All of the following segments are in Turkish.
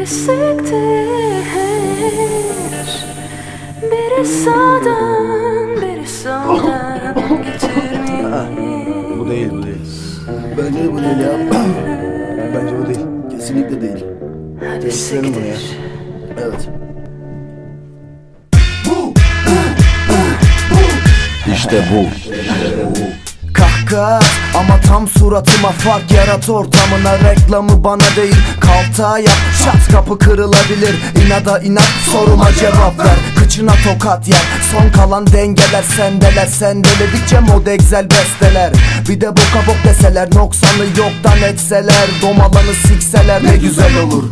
Biri siktir Biri sağdan Biri soldan Getirmeyin Bu değil bu değil. Bence de bu değil ya. Bence bu değil. Kesinlikle değil. Hadi Değiştirelim bunu ya. siktir Evet. İşte bu. Kahkaha ama tam suratıma fark yarat ortamına. Reklamı bana değil kalta yap Şat kapı kırılabilir inada inat. Soruma cevap ver Kıçına tokat yer. Son kalan dengeler sendeler Sendeledikçe mod egzel besteler. Bir de boka bok deseler noksanı yoktan etseler. Domalanı sikseler ne güzel olur.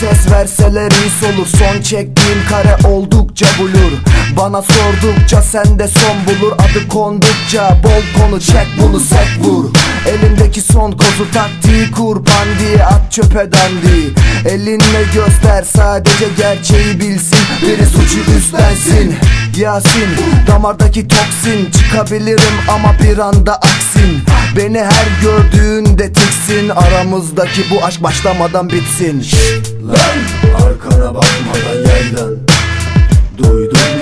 Ses verseler iyi olur. Son çektiğim kare oldukça bulur Bana sordukça sende son bulur. Adı kondukça bol konu çek bunu sek vur. Elindeki son kozu taktiği kur. Pandiyi at çöpe dandi Elinle göster sadece gerçeği bilsin. Biri suçu üstlensin. Yasin damardaki toksin. Çıkabilirim ama bir anda aksin. Beni her gördüğünde tiksin. Aramızdaki bu aşk başlamadan bitsin. Lan arkana bakmadan yaylan Duydun mu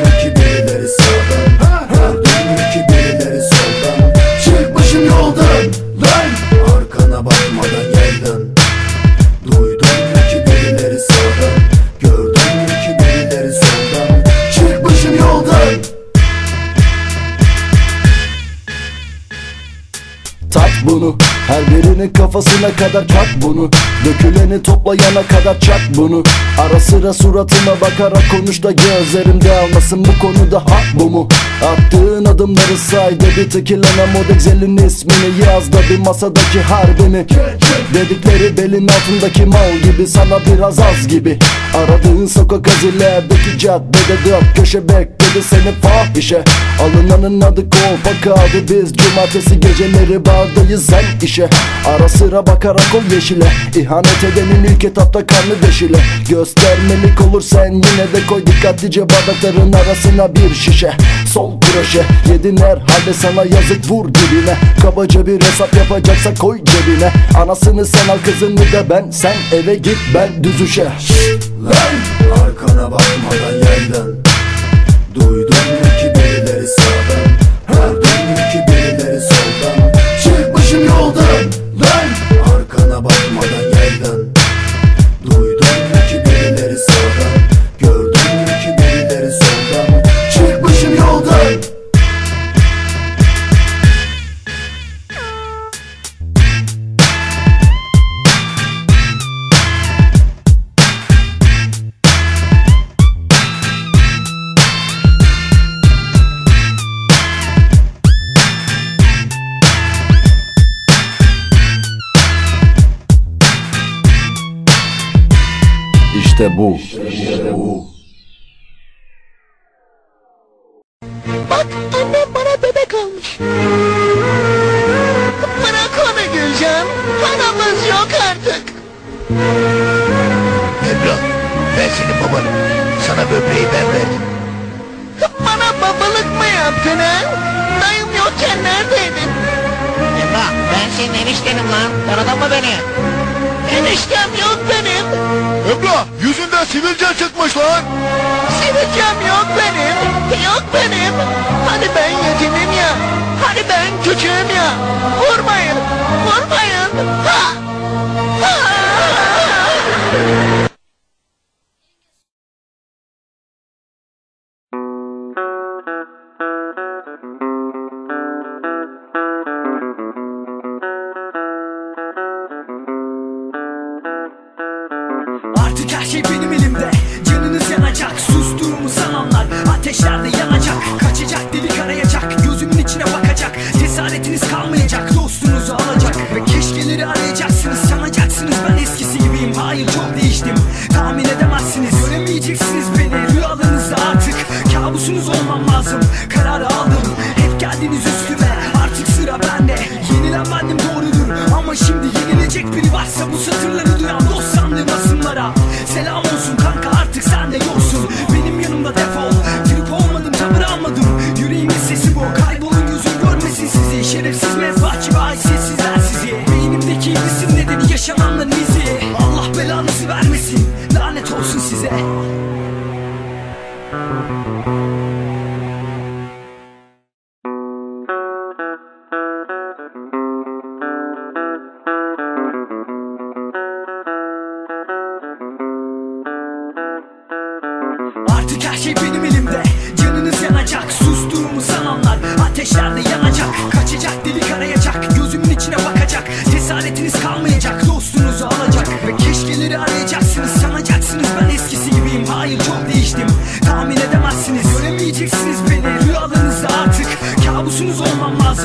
Birinin kafasına kadar çak bunu. Döküleni toplayana kadar çak bunu. Ara sıra suratıma bakarak konuş da gözlerimde almasın. Bu konuda hak bu mu? Attığın adımları saydı bir tekilene Modexel'in ismini yaz da bir masadaki harbini. Dedikleri belin altındaki mal gibi sana biraz az gibi Aradığın sokak azilerdeki caddede dört köşe bekledi seni fahişe Alınanın adı kolpa kaldı biz cumartesi geceleri bardayız sen işe. Ara sıra bakarak ol yeşile İhanet edenin ilk etapta karnı deşile Göstermelik olur sen yine de koy dikkatlice bardakların arasına bir şişe Sol kroşe yedin herhalde sana yazık vur dibine. Kabaca bir hesap yapacaksa koy cebine. Anasını sen al kızını da ben sen eve git ben düz üşe Lan arkana bakmadan yaylan İşte bu Bak annem bana bebek almış. Bırak onu Gülcan. Paramız yok artık. Emrah ben senin babanım. Sana böbreği ben verdim. Bana babalık mı yaptın ha? Dayım yokken neredeydin? Emrah ben senin eniştenim lan. Tanıdın mı beni? Eniştem yok benim. Emrah yüzünden sivilce çıkmış lan. Sivilcem yok benim. Yok benim. Hani ben yetimim ya. Hani ben küçüğüm ya. Vurmayın. Vurmayın. Ha! Ha! Artık Canınız yanacak Sustuğumu sananlar Ateşlerde yanacak. Kaçacak delik arayacak Gözümün içine bakacak. Cesaretiniz kalmayacak Dostunuzu alacak. Ve keşkeleri arayacaksınız Sanacaksınız. Ben eskisi gibiyim Hayır çok değiştim. Tahmin edemezsiniz Göremeyeceksiniz beni. Rüyalarınızda artık Kabusunuz olmam lazım. Kararı aldım Hep geldiniz üstüme. Artık sıra bende. Yenilenmedim doğrudur Ama şimdi yenilecek biri varsa Bu Artık her şey benim elimde. Canınız yanacak Sustuğumu sananlar Ateşlerde yanacak. Kaçacak delik arayacak Gözümün içine bakacak. Cesaretiniz kalmayacak Dostunuzu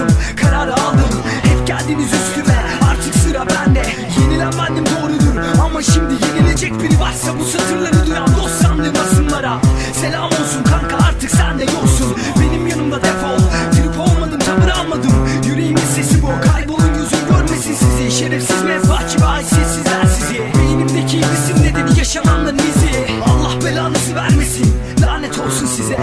olmam lazım Kararı aldım. Hep geldiniz üstüme Artık sıra bende. Yenilenmendim doğrudur Ama şimdi yenilecek biri varsa Bu satırları duyan dost sandığım asımlara. Selam olsun kanka artık sen de yoksun. Benim yanımda defol Trip olmadım tavır almadım. Yüreğimin sesi bu Kaybolun gözüm görmesin sizi. Şerefsiz menfaatçi ve haysiyetsizler sizi Beynimdeki iblisin nedeni yaşananların izi. Allah belanızı vermesin Lanet olsun size